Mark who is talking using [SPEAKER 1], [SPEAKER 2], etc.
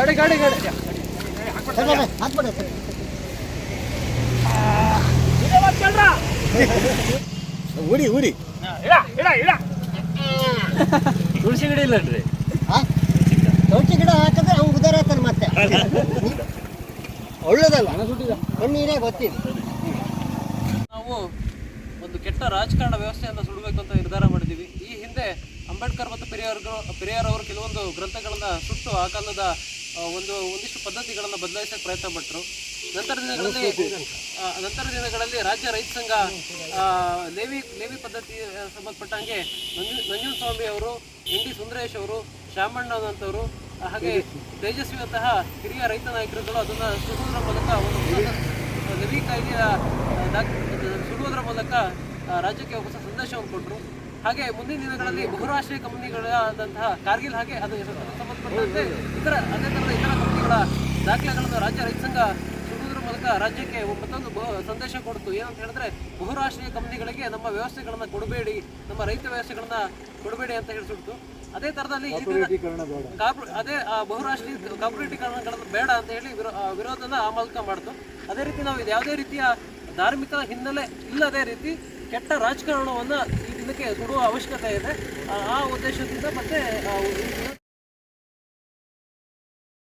[SPEAKER 1] ಗಾಡಿ ಗಾಡಿ ಗಾಡಿ.
[SPEAKER 2] ಉಡಿ ಉಡಿ
[SPEAKER 1] ತುಳಸಿ ಗಿಡ ಇಲ್ಲನ್ರಿ.
[SPEAKER 2] ತುಳಸಿ ಗಿಡ ಹಾಕಿದ್ರೆ ಅವ್ನು ಉದಾರ ಆಗ್ತಾನೆ ಮತ್ತೆ. ಒಳ್ಳೇದಲ್ಲ ಕಣ್ಣೀರೇ ಗೊತ್ತಿದೆ
[SPEAKER 3] ನಾವು ಒಂದು ಕೆಟ್ಟ ರಾಜಕಾರಣ ವ್ಯವಸ್ಥೆಯನ್ನು ಸುಡಬೇಕು ಅಂತ ನಿರ್ಧಾರ ಮಾಡಿದ್ದೀವಿ. ಈ ಹಿಂದೆ ಅಂಬೇಡ್ಕರ್ ಮತ್ತು ಪೆರಿಯಾರ್ ಪೆರಿಯಾರ್ ಅವರು ಕೆಲವೊಂದು ಗ್ರಂಥಗಳನ್ನ ಸುಟ್ಟು ಆ ಕಾಲದ ಒಂದು ಒಂದಿಷ್ಟು ಪದ್ಧತಿಗಳನ್ನು ಬದಲಾಯಿಸಕ್ಕೆ ಪ್ರಯತ್ನ ಪಟ್ಟರು ನಂತರ ದಿನಗಳಲ್ಲಿ ನಂತರ ದಿನಗಳಲ್ಲಿ ರಾಜ್ಯ ರೈತ ಸಂಘ ಲೇವಿ ಲೇವಿ ಪದ್ಧತಿ ಸಂಬಂಧಪಟ್ಟಂಗೆ ನಂಜು ನಂಜುನ್ ಸ್ವಾಮಿ ಅವರು, ಎನ್ ಡಿ ಸುಂದರೇಶ್ ಅವರು, ಶ್ಯಾಮಣ್ಣನಂತವರು ಹಾಗೆ ತೇಜಸ್ವಿಯಂತಹ ಹಿರಿಯ ರೈತ ನಾಯಕರುಗಳು ಅದನ್ನು ಸುಡುವುದರ ಮೂಲಕ ಒಂದು ಲೆವಿ ಕಾಯ್ದೆಯ ಸುಡುವುದರ ಮೂಲಕ ರಾಜ್ಯಕ್ಕೆ ಹೊಸ ಸಂದೇಶವನ್ನು ಕೊಟ್ಟರು ಹಾಗೆ ಮುಂದಿನ ದಿನಗಳಲ್ಲಿ ಬಹುರಾಷ್ಟ್ರೀಯ ಕಂಪನಿಗಳಾದಂತಹ ಕಾರ್ಗಿಲ್ ಹಾಗೆ ಅದು ಸಂಬಂಧಪಟ್ಟಂತೆ ಇತರ ಅದೇ ಥರದ ಇತರ ಕಂಪನಿಗಳ ದಾಖಲೆಗಳನ್ನು ರಾಜ್ಯ ರೈತ ಸಂಘ ಸುಡುವುದರ ಮೂಲಕ ರಾಜ್ಯಕ್ಕೆ ಮತ್ತೊಂದು ಸಂದೇಶ ಕೊಡ್ತು. ಏನಂತ ಹೇಳಿದ್ರೆ ಬಹುರಾಷ್ಟ್ರೀಯ ಕಂಪನಿಗಳಿಗೆ ನಮ್ಮ ವ್ಯವಸ್ಥೆಗಳನ್ನು ಕೊಡಬೇಡಿ ನಮ್ಮ ರೈತ ವ್ಯವಸ್ಥೆಗಳನ್ನ ಕೊಡಬೇಡಿ ಅಂತ ಹೇಳಿ ಸುಡ್ತು ಅದೇ ಥರದಲ್ಲಿ ಅದೇ ಆ, ಬಹುರಾಷ್ಟ್ರೀಯ ಕಾಪರೇಟೀಕರಣಗಳನ್ನು ಬೇಡ ಅಂತ ಹೇಳಿ ವಿರೋಧನ ಆ ಮೂಲಕ ಮಾಡ್ತು. ಅದೇ ರೀತಿ ನಾವು ಇದು ಯಾವುದೇ ರೀತಿಯ ಧಾರ್ಮಿಕ ಹಿನ್ನೆಲೆ ಇಲ್ಲದೇ ರೀತಿ ಕೆಟ್ಟ ರಾಜಕಾರಣವನ್ನು ಈ ದಿನಕ್ಕೆ ಸುಡುವ ಅವಶ್ಯಕತೆ ಇದೆ. ಆ- ಉದ್ದೇಶದಿಂದ ಮತ್ತೆ